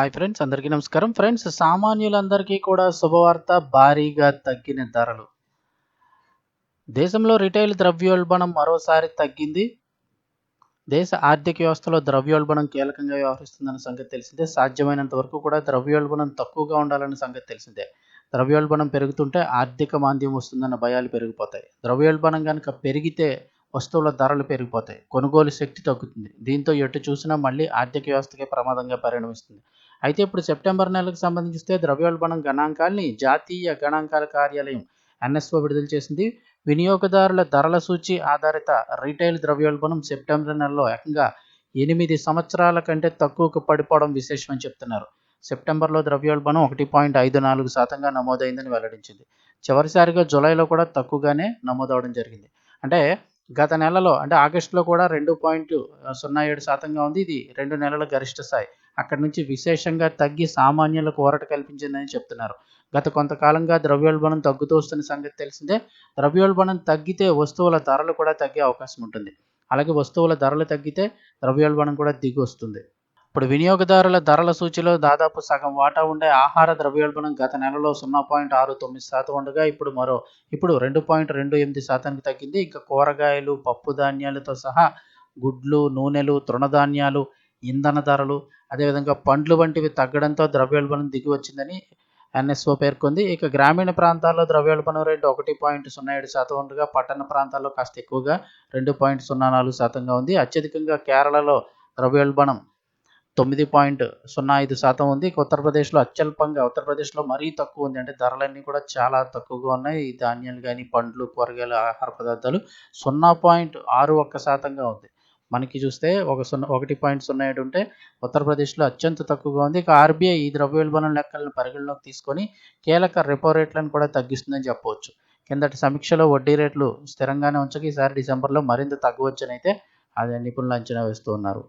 Hi friends అందరికీ నమస్కారం. Friends సామాన్యులందరికీ కూడా శుభవార్త భారీగా తగ్గిన ధరలు. దేశంలో రిటైల్ ద్రవ్యోల్బణం మరోసారి తగ్గింది. దేశ ఆర్థిక వ్యవస్థలో ద్రవ్యోల్బణం కీలకంగా వ్యవహరిస్తుందన్న సంగతి తెలిసిందే. సాధ్యమైనంత వరకు కూడా ద్రవ్యోల్బణం తక్కువగా ఉండాలన్న సంగతి తెలిసిందే. ద్రవ్యోల్బణం పెరుగుతుంటే ఆర్థిక మాంద్యం వస్తుందన్న భయాలు పెరిగిపోతాయి. ద్రవ్యోల్బణం కనుక పెరిగితే వస్తువుల ధరలు పెరిగిపోతాయి. కొనుగోలు శక్తి తగ్గుతుంది. దీంతో ఎటు చూసినా మళ్ళీ ఆర్థిక వ్యవస్థకే ప్రమాదంగా పరిణమిస్తుంది. అయితే ఇప్పుడు సెప్టెంబర్ నెలకు సంబంధిస్తే ద్రవ్యోల్బణం గణాంకాల్ని జాతీయ గణాంకాల కార్యాలయం ఎన్ఎస్ఓ విడుదల చేసింది. వినియోగదారుల ధరల సూచి ఆధారిత రీటైల్ ద్రవ్యోల్బణం సెప్టెంబర్ నెలలో ఏకంగా ఎనిమిది సంవత్సరాల కంటే తక్కువకు పడిపోవడం విశేషం అని చెప్తున్నారు. సెప్టెంబర్లో ద్రవ్యోల్బణం ఒకటి పాయింట్ ఐదు నాలుగు శాతంగా నమోదైందని వెల్లడించింది. చివరిసారిగా జూలైలో కూడా తక్కువగానే నమోదవడం జరిగింది. అంటే గత నెలలో అంటే ఆగస్టులో కూడా రెండు పాయింట్ సున్నా ఏడు శాతంగా ఉంది. ఇది రెండు నెలల గరిష్ట స్థాయి. అక్కడి నుంచి విశేషంగా తగ్గి సామాన్యులకు ఊరట కల్పించిందని చెప్తున్నారు. గత కొంతకాలంగా ద్రవ్యోల్బణం తగ్గుతూ వస్తున్న సంగతి తెలిసిందే. ద్రవ్యోల్బణం తగ్గితే వస్తువుల ధరలు కూడా తగ్గే అవకాశం ఉంటుంది. అలాగే వస్తువుల ధరలు తగ్గితే ద్రవ్యోల్బణం కూడా దిగి వస్తుంది. ఇప్పుడు వినియోగదారుల ధరల సూచిలో దాదాపు సగం వాటా ఉండే ఆహార ద్రవ్యోల్బణం గత నెలలో సున్నా పాయింట్ ఆరు తొమ్మిది శాతం ఉండగా ఇప్పుడు మరో ఇప్పుడు రెండు పాయింట్ రెండు ఎనిమిది శాతానికి తగ్గింది. ఇంకా కూరగాయలు పప్పు ధాన్యాలతో సహా గుడ్లు నూనెలు తృణధాన్యాలు ఇంధన ధరలు అదేవిధంగా పండ్లు వంటివి తగ్గడంతో ద్రవ్యోల్బణం దిగి వచ్చిందని ఎన్ఎస్ఓ పేర్కొంది. ఇక గ్రామీణ ప్రాంతాల్లో ద్రవ్యోల్బణం రేటు ఒకటి పాయింట్ సున్నా ఏడు శాతం ఉండగా పట్టణ ప్రాంతాల్లో కాస్త ఎక్కువగా రెండు పాయింట్ సున్నా నాలుగు శాతంగా ఉంది. అత్యధికంగా కేరళలో ద్రవ్యోల్బణం తొమ్మిది పాయింట్ సున్నా ఐదు శాతం ఉంది. ఉత్తరప్రదేశ్లో అత్యల్పంగా ఉత్తరప్రదేశ్లో మరీ తక్కువ ఉంది. అంటే ధరలన్నీ కూడా చాలా తక్కువగా ఉన్నాయి. ఈ ధాన్యాలు కానీ పండ్లు కూరగాయలు ఆహార పదార్థాలు సున్నా పాయింట్ ఆరు ఒక్క శాతంగా ఉంది. మనకి చూస్తే ఒక సున్నా ఒకటి పాయింట్ సున్నా ఏడు ఉంటే ఉత్తరప్రదేశ్లో అత్యంత తక్కువగా ఉంది. ఇక ఆర్బీఐ ఈ ద్రవ్యోల్బణం లెక్కలను పరిగణలోకి తీసుకొని కీలక రెపో రేట్లను కూడా తగ్గిస్తుందని చెప్పవచ్చు. కిందటి సమీక్షలో వడ్డీ రేట్లు స్థిరంగానే ఉంచక ఈసారి డిసెంబర్లో మరింత తగ్గవచ్చని అయితే అది నిపుణులు అంచనా వేస్తూ ఉన్నారు.